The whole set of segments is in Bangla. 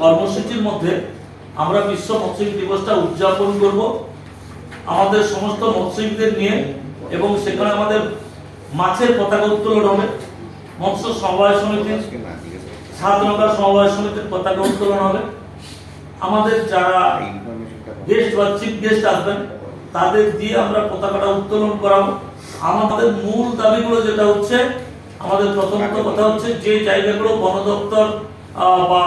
কর্মসূচির মধ্যে আমরা বিশ্ব মৎস্যজীবী দিবসটা উদযাপন করব। আমাদের সমস্ত মৎস্যজীবীদের নিয়ে এবং সেখানে আমাদের মাছের পতাকা উত্তোলন হবে। মৎস্য সমবায় সমিতির সাত নৌকা সমবায় সমিতির পতাকা উত্তোলন হবে। আমাদের যারা গেস্ট বা চিফ গেস্ট আসবেন, তাদের দিয়ে আমরা পতাকাটা উত্তোলন করাবো। আমাদের মূল দাবিগুলো যেটা হচ্ছে, আমাদের প্রথমত কথা হচ্ছে যে জায়গাগুলো বন দপ্তর বা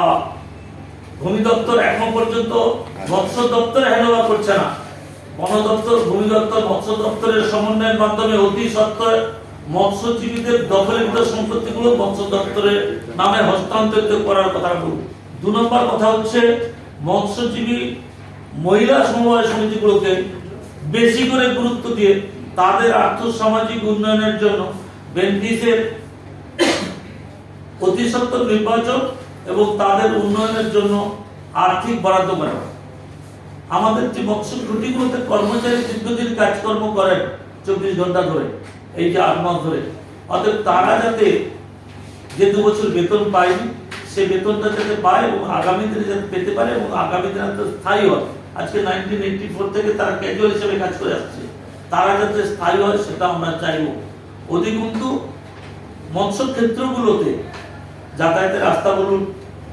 ভূমি দপ্তর এখন পর্যন্ত মৎস্য দপ্তর হ্যান্ড করছে না। বন দপ্তর, ভূমি দপ্তর, মৎস্য দপ্তরের সমন্বয়ের মাধ্যমে অতি সত্ত্বর মৎস্যজীবীদের দখলীকৃত সম্পত্তিগুলো মৎস্য দপ্তরের নামে হস্তান্তরিত করার কথা বলব দু নম্বর কথা হচ্ছে, মৎস্যজীবী মহিলা সমবায় সমিতিগুলোকে বেশি করে গুরুত্ব দিয়ে তাদের আর্থ সামাজিক উন্নয়নের জন্য বেনিফিসের অতি সত্ত্বর নির্বাচন এবং তাদের উন্নয়নের জন্য আর্থিক বরাদ্দ করা আমাদের যে মৎস্য খুঁটিগুলোতে কর্মচারী দীর্ঘদিন কাজকর্ম করেন চব্বিশ ঘণ্টা ধরে, এই যে আট মাস ধরে, অতএব তারা যাতে যে দু বছর বেতন পায়নি, সে বেতনটা যাতে পায় এবং আগামী দিনে যাতে পেতে পারে এবং আগামী দিনে যাতে স্থায়ী হয়। আজকে নাইনটিন এইটি ফোর থেকে তারা ক্যাজুয়াল হিসেবে কাজ করে আসছে। তারা যাতে স্থায়ী হয় সেটা আমরা চাইব। অধিকন্তু মৎস্য ক্ষেত্রগুলোতে যাতায়াতের রাস্তা বলুন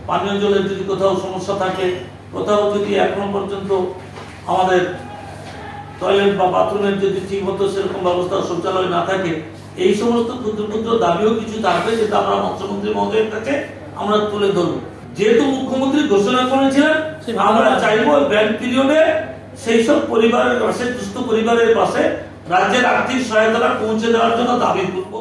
পানীয় জলের যদি কোথাও সমস্যা থাকে কোথাও যদি এখনও পর্যন্ত আমাদের টয়লেট বা বাথরুমের যদি ঠিক মতো সেরকম ব্যবস্থা শৌচালয় না থাকে এই সমস্ত ক্ষুদ্র ক্ষুদ্র দাবিও কিছু থাকবে যেটা আমরা মৎস্যমন্ত্রী মহোদয়ের কাছে আমরা তুলে ধরবো। যেহেতু মুখ্যমন্ত্রী ঘোষণা করেছিলেন আমরা চাইব ব্যাংক পিরিয়ডে সেই সব পরিবারের পাশে দুস্থ পরিবারের পাশে রাজ্যের আর্থিক সহায়তা পৌঁছে দেওয়ার জন্য দাবি করব।